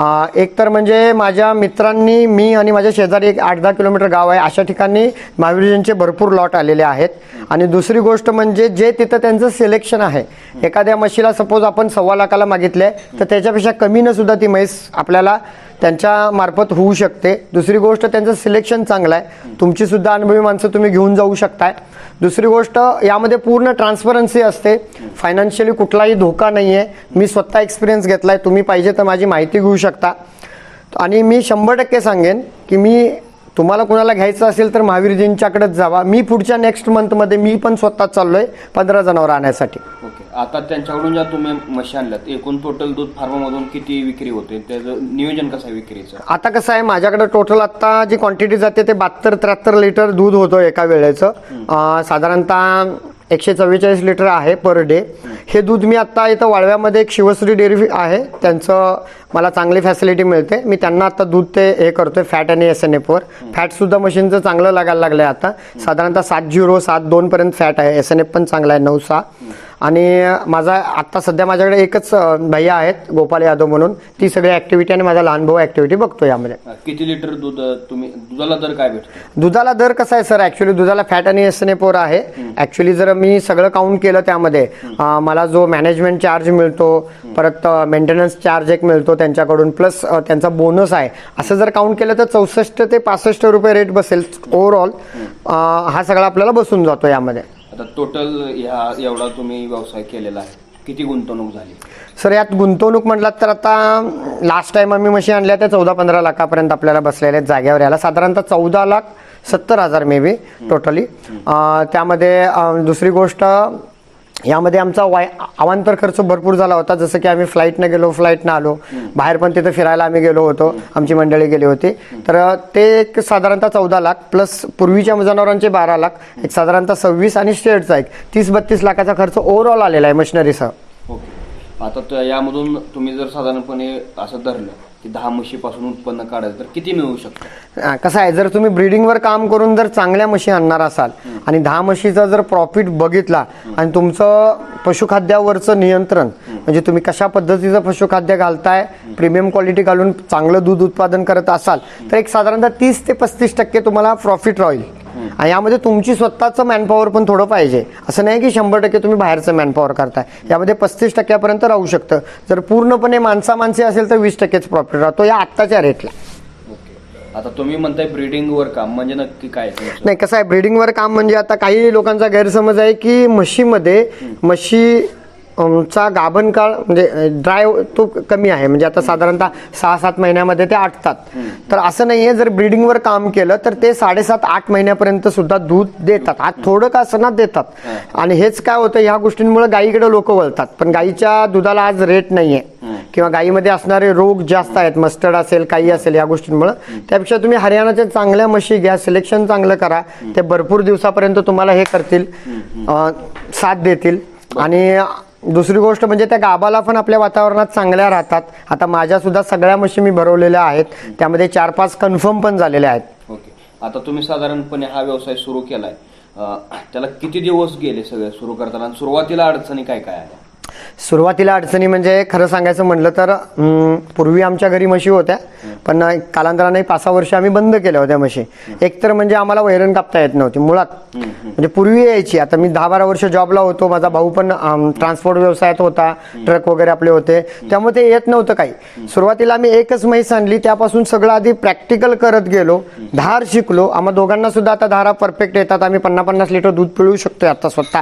एकतर एक तर म्हणजे माझ्या मित्रांनी मी आणि माझ्या शेजारी एक आठ दहा किलोमीटर गाव आहे. अशा ठिकाणी महावीरजींचे भरपूर लॉट आलेले आहेत. आणि दुसरी गोष्ट म्हणजे जे तिथं त्यांचं सिलेक्शन आहे एखाद्या म्हशीला सपोज आपण सव्वा लाखाला मागितले तर त्याच्यापेक्षा कमीनं सुद्धा ती म्हैस आपल्याला त्यांच्या मार्फत होऊ शकते. दुसरी गोष्ट त्यांचं सिलेक्शन चांगलं आहे. तुमची सुद्धा अनुभवी माणसं तुम्ही घेऊन जाऊ शकताय. दुसरी गोष्ट यामध्ये पूर्ण ट्रान्सपरन्सी असते. फायनान्शियली कुठलाही धोका नाही आहे मी स्वतः एक्सपिरियन्स घेतलाय. तुम्ही पाहिजे तर माझी माहिती घेऊ शकता. आणि मी शंभर टक्के सांगेन की मी तुम्हाला कुणाला घ्यायचं असेल तर महावीरजींच्याकडेच जावा. मी पुढच्या नेक्स्ट मंथमध्ये मी पण स्वतः चाललोय पंधरा जनावर आणण्यासाठी आता त्यांच्याकडून ज्या तुम्ही म्हशी आणल्यात एकूण टोटल दूध फार्ममधून किती विक्री होते? त्याचं नियोजन कसं आहे विक्रीचं? आता कसं आहे माझ्याकडे टोटल आता जी क्वांटिटी जाते ते बहात्तर त्र्याहत्तर लिटर दूध होतं एका वेळेचं. साधारणतः एकशे चव्वेचाळीस लिटर आहे पर डे हे दूध मी आता इथं वाळव्यामध्ये एक शिवश्री डेअरी आहे. त्यांचं मला चांगली फॅसिलिटी मिळते. मी त्यांना आता दूध ते हे करतोय फॅट आणि एस एन एफवर फॅटसुद्धा मशीनचं चांगलं लागायला लागलं आहे आता साधारणतः सात झिरो सात दोनपर्यंत फॅट आहे. एस एन एफ पण चांगला आहे नऊ सहा. आणि माझा आत्ता सध्या माझ्याकडे एकच भैया आहेत गोपाल यादव म्हणून. ती सगळी ॲक्टिव्हिटी आणि माझा लहान भाऊ ॲक्टिव्हिटी बघतो यामध्ये. किती लिटर दूध तुम्ही दुधाला दर काय भेटतो? दुधाला दर कसा आहे सर? ऍक्च्युली दुधाला फॅट आणि एस एन वर आहे. ऍक्च्युली जर मी सगळं काउंट केलं त्यामध्ये मला जो मॅनेजमेंट चार्ज मिळतो परत मेंटेनन्स चार्ज एक मिळतो त्यांच्याकडून प्लस त्यांचा बोनस आहे. असं जर काउंट केलं तर चौसष्ट ते पासष्ट रुपये रेट बसेल ओव्हरऑल हा सगळा आपल्याला बसून जातो यामध्ये. आता टोटल ह्या एवढा तुम्ही व्यवसाय केलेला आहे. किती गुंतवणूक झाली? सर यात गुंतवणूक म्हटलात तर आता लास्ट टाइम आम्ही मशीन आणल्या त्या चौदा पंधरा लाखापर्यंत आपल्याला बसलेल्या आहेत जाग्यावर याला साधारणतः चौदा लाख सत्तर हजार मे बी टोटली त्यामध्ये अं, दुसरी गोष्ट यामध्ये आमचा वाय अवांतर खर्च भरपूर झाला होता. जसं की आम्ही फ्लाईटनं गेलो फ्लाईटनं आलो. बाहेर पण तिथं फिरायला आम्ही गेलो होतो. आमची मंडळी गेली होती. तर ते एक साधारणतः चौदा लाख प्लस पूर्वीच्या जनावरांचे बारा लाख. एक साधारणतः सव्वीस आणि शेडचा एक तीस बत्तीस लाखाचा खर्च ओव्हरऑल आलेला आहे मशिनरीसह. ओके. आता त्या- यामधून तुम्ही जर साधारणपणे असं धरलं की दहा म्हशीपासून उत्पन्न काढायचं तर किती मिळू शकतं? हा, कसं आहे जर तुम्ही ब्रीडिंगवर काम करून जर चांगल्या म्हशी आणणार असाल आणि दहा म्हशीचा जर प्रॉफिट बघितला आणि तुमचं पशुखाद्यावरचं नियंत्रण म्हणजे तुम्ही कशा पद्धतीचं पशुखाद्य घालताय प्रीमियम क्वालिटी घालून चांगलं दूध उत्पादन करत असाल तर एक साधारणतः तीस ते पस्तीस टक्के तुम्हाला प्रॉफिट राहील. आणि यामध्ये तुमची स्वतःचं मॅनपॉवर पण थोडं पाहिजे. असं नाही की शंभर टक्के तुम्ही बाहेरचं मॅनपॉवर करताय. यामध्ये पस्तीस टक्क्यापर्यंत राहू शकतं. जर पूर्णपणे माणसा माणसे असेल तर वीस टक्केच प्रॉफिट राहतो या आत्ताच्या रेटला आता तुम्ही म्हणताय ब्रीडिंगवर काम म्हणजे नक्की काय? नाही कसं आहे ब्रीडिंगवर काम म्हणजे आता काही लोकांचा गैरसमज आहे की म्हशीमध्ये म्हशी चा गाभण काळ म्हणजे ड्राय तो कमी आहे. म्हणजे आता साधारणतः सहा सात महिन्यामध्ये ते आटतात. तर असं नाही आहे जर ब्रीडिंगवर काम केलं तर ते साडेसात आठ महिन्यापर्यंत सुद्धा दूध देतात. आज थोडं का असं देतात. आणि हेच काय होतं ह्या गोष्टींमुळे गायीकडे लोक वळतात. पण गायीच्या दुधाला आज रेट नाहीये. किंवा गायीमध्ये असणारे रोग जास्त आहेत मस्टर्ड असेल काही असेल या गोष्टींमुळे त्यापेक्षा तुम्ही हरियाणाच्या चांगल्या म्हशी घ्या सिलेक्शन चांगलं करा. ते भरपूर दिवसापर्यंत तुम्हाला हे करतील. साथ देतील. आणि दुसरी गोष्ट म्हणजे त्या गाबाला पण आपल्या वातावरणात चांगल्या राहतात. आता माझ्या सुद्धा सगळ्या म्हशी मी भरवलेल्या आहेत. त्यामध्ये चार पाच कन्फर्म पण झालेल्या आहेत. ओके. आता तुम्ही साधारणपणे हा व्यवसाय सुरू केलाय. त्याला किती दिवस गेले सगळे सुरू करताना? आणि सुरुवातीला अडचणी काय काय आल्या? सुरुवातीला अडचणी म्हणजे खरं सांगायचं म्हटलं तर पूर्वी आमच्या घरी म्हशी होत्या पण कालांतराने पाच सहा वर्ष आम्ही बंद केल्या होत्या म्हशी. एक तर म्हणजे आम्हाला वैरण कापता येत नव्हती मुळात. म्हणजे पूर्वी यायची आता मी दहा बारा वर्ष जॉबला होतो माझा भाऊ पण ट्रान्सपोर्ट व्यवसायात होता ट्रक वगैरे आपले होते त्यामुळे ते येत नव्हतं काही. सुरुवातीला आम्ही एकच म्हैस आणली त्यापासून सगळं आधी प्रॅक्टिकल करत गेलो धार शिकलो. आम्हा दोघांना सुद्धा आता धारा परफेक्ट येतात आम्ही पन्नास पन्नास लिटर दूध पिळू शकतोय आता स्वतः.